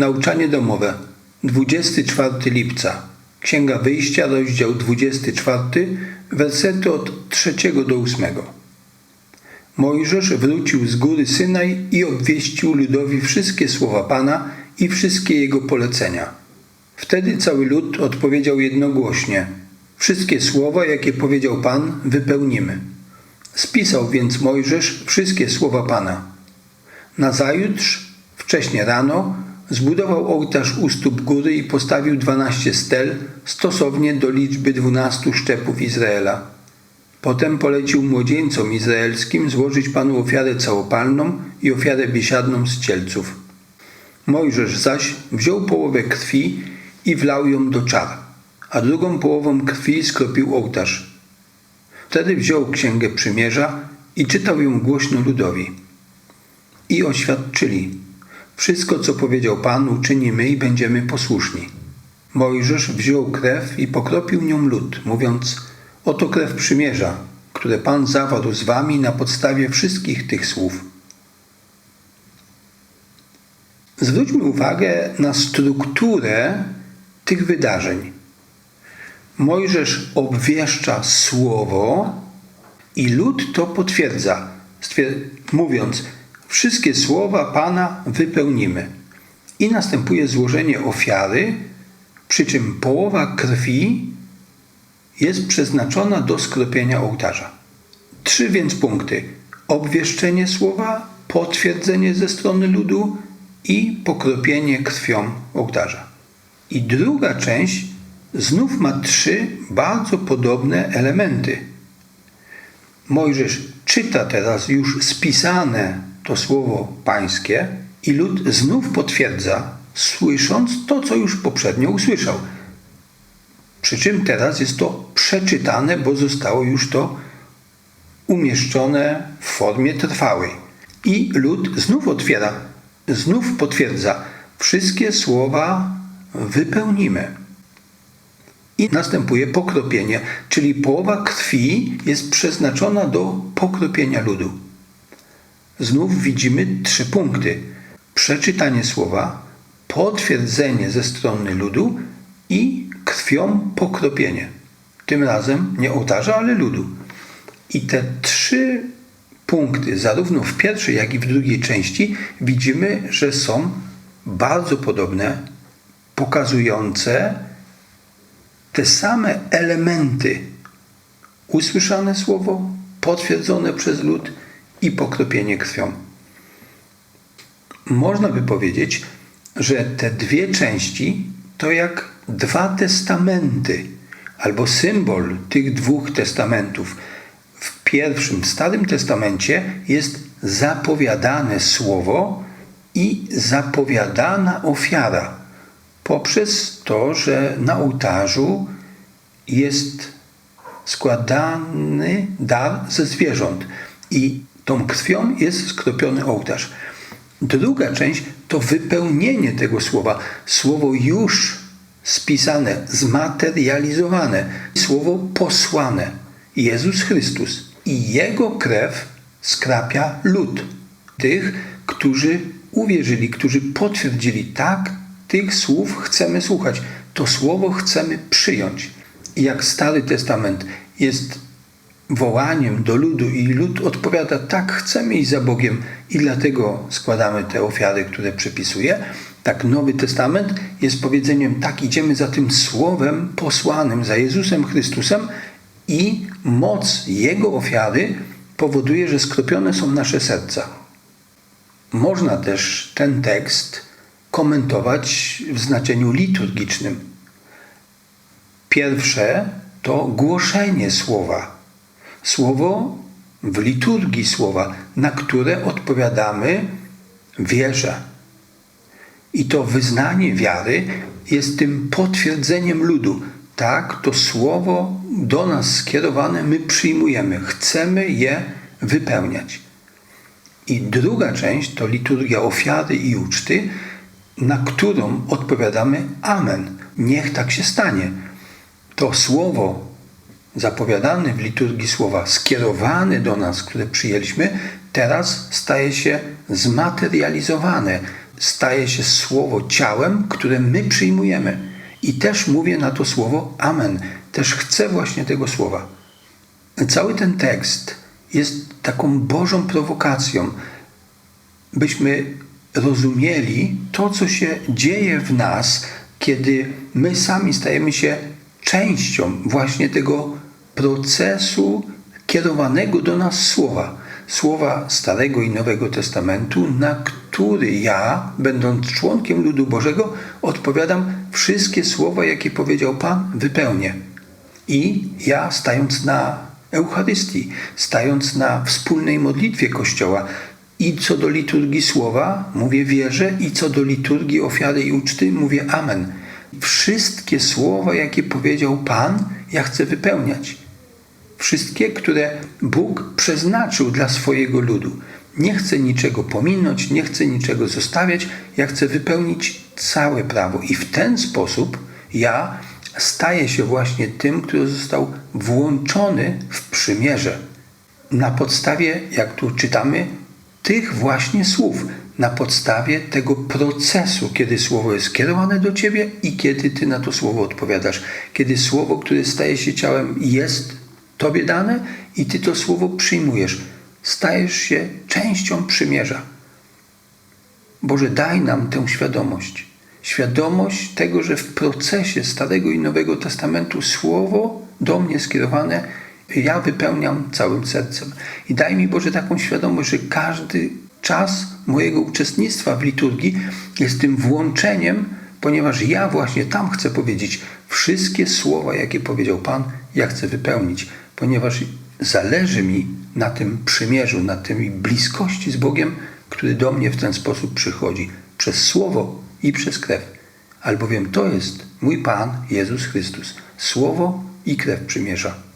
Nauczanie domowe. 24 lipca. Księga Wyjścia, rozdział 24, wersety od 3 do 8. Mojżesz wrócił z góry Synaj i obwieścił ludowi wszystkie słowa Pana i wszystkie jego polecenia. Wtedy cały lud odpowiedział jednogłośnie: Wszystkie słowa, jakie powiedział Pan, wypełnimy. Spisał więc Mojżesz wszystkie słowa Pana. Nazajutrz, wcześnie rano, zbudował ołtarz u stóp góry i postawił dwanaście stel stosownie do liczby dwunastu szczepów Izraela. Potem polecił młodzieńcom izraelskim złożyć Panu ofiarę całopalną i ofiarę biesiadną z cielców. Mojżesz zaś wziął połowę krwi i wlał ją do czar, a drugą połową krwi skropił ołtarz. Wtedy wziął księgę przymierza i czytał ją głośno ludowi. I oświadczyli: Wszystko, co powiedział Pan, uczynimy i będziemy posłuszni. Mojżesz wziął krew i pokropił nią lud, mówiąc: Oto krew przymierza, które Pan zawarł z wami na podstawie wszystkich tych słów. Zwróćmy uwagę na strukturę tych wydarzeń. Mojżesz obwieszcza słowo i lud to potwierdza, mówiąc: Wszystkie słowa Pana wypełnimy. I następuje złożenie ofiary, przy czym połowa krwi jest przeznaczona do skropienia ołtarza. Trzy więc punkty: obwieszczenie słowa, potwierdzenie ze strony ludu i pokropienie krwią ołtarza. I druga część znów ma trzy bardzo podobne elementy. Mojżesz czyta teraz już spisane to słowo pańskie i lud znów potwierdza, słysząc to, co już poprzednio usłyszał. Przy czym teraz jest to przeczytane, bo zostało już to umieszczone w formie trwałej. I lud znów otwiera, znów potwierdza, wszystkie słowa wypełnimy. I następuje pokropienie, czyli połowa krwi jest przeznaczona do pokropienia ludu. Znów widzimy trzy punkty: przeczytanie słowa, potwierdzenie ze strony ludu i krwią pokropienie. Tym razem nie ołtarza, ale ludu. I te trzy punkty, zarówno w pierwszej, jak i w drugiej części, widzimy, że są bardzo podobne, pokazujące te same elementy. Usłyszane słowo, potwierdzone przez lud i pokropienie krwią. Można by powiedzieć, że te dwie części to jak dwa testamenty, albo symbol tych dwóch testamentów. W pierwszym, Starym Testamencie jest zapowiadane słowo i zapowiadana ofiara, poprzez to, że na ołtarzu jest składany dar ze zwierząt i tą krwią jest skropiony ołtarz. Druga część to wypełnienie tego słowa. Słowo już spisane, zmaterializowane, słowo posłane. Jezus Chrystus i Jego krew skrapia lud. Tych, którzy uwierzyli, którzy potwierdzili, tak, tych słów chcemy słuchać, to słowo chcemy przyjąć. Jak Stary Testament jest wołaniem do ludu i lud odpowiada, tak, chcemy iść za Bogiem i dlatego składamy te ofiary, które przepisuje, tak Nowy Testament jest powiedzeniem, tak, idziemy za tym Słowem posłanym, za Jezusem Chrystusem i moc Jego ofiary powoduje, że skropione są nasze serca. Można też ten tekst komentować w znaczeniu liturgicznym. Pierwsze to głoszenie słowa. Słowo w liturgii słowa, na które odpowiadamy wierze. I to wyznanie wiary jest tym potwierdzeniem ludu. Tak, to słowo do nas skierowane my przyjmujemy, chcemy je wypełniać. I druga część to liturgia ofiary i uczty, na którą odpowiadamy Amen. Niech tak się stanie. To słowo zapowiadane w liturgii słowa, skierowane do nas, które przyjęliśmy, teraz staje się zmaterializowane, staje się słowo ciałem, które my przyjmujemy. I też mówię na to słowo Amen. Też chcę właśnie tego słowa. Cały ten tekst jest taką Bożą prowokacją, byśmy rozumieli to, co się dzieje w nas, kiedy my sami stajemy się częścią właśnie tego procesu kierowanego do nas słowa. Słowa Starego i Nowego Testamentu, na który ja, będąc członkiem ludu Bożego, odpowiadam wszystkie słowa, jakie powiedział Pan, wypełnię. I ja, stając na Eucharystii, stając na wspólnej modlitwie Kościoła, i co do liturgii słowa mówię wierzę, i co do liturgii ofiary i uczty mówię amen. Wszystkie słowa, jakie powiedział Pan, ja chcę wypełniać. Wszystkie, które Bóg przeznaczył dla swojego ludu. Nie chcę niczego pominąć, nie chcę niczego zostawiać, ja chcę wypełnić całe prawo. I w ten sposób ja staję się właśnie tym, który został włączony w przymierze. Na podstawie, jak tu czytamy, tych właśnie słów, na podstawie tego procesu, kiedy słowo jest kierowane do ciebie i kiedy ty na to słowo odpowiadasz. Kiedy słowo, które staje się ciałem, jest tobie dane i ty to słowo przyjmujesz. Stajesz się częścią przymierza. Boże, daj nam tę świadomość. Świadomość tego, że w procesie Starego i Nowego Testamentu słowo do mnie skierowane ja wypełniam całym sercem. I daj mi Boże taką świadomość, że każdy czas mojego uczestnictwa w liturgii jest tym włączeniem, ponieważ ja właśnie tam chcę powiedzieć wszystkie słowa, jakie powiedział Pan, ja chcę wypełnić, ponieważ zależy mi na tym przymierzu, na tej bliskości z Bogiem, który do mnie w ten sposób przychodzi przez słowo i przez krew. Albowiem to jest mój Pan Jezus Chrystus. Słowo i krew przymierza.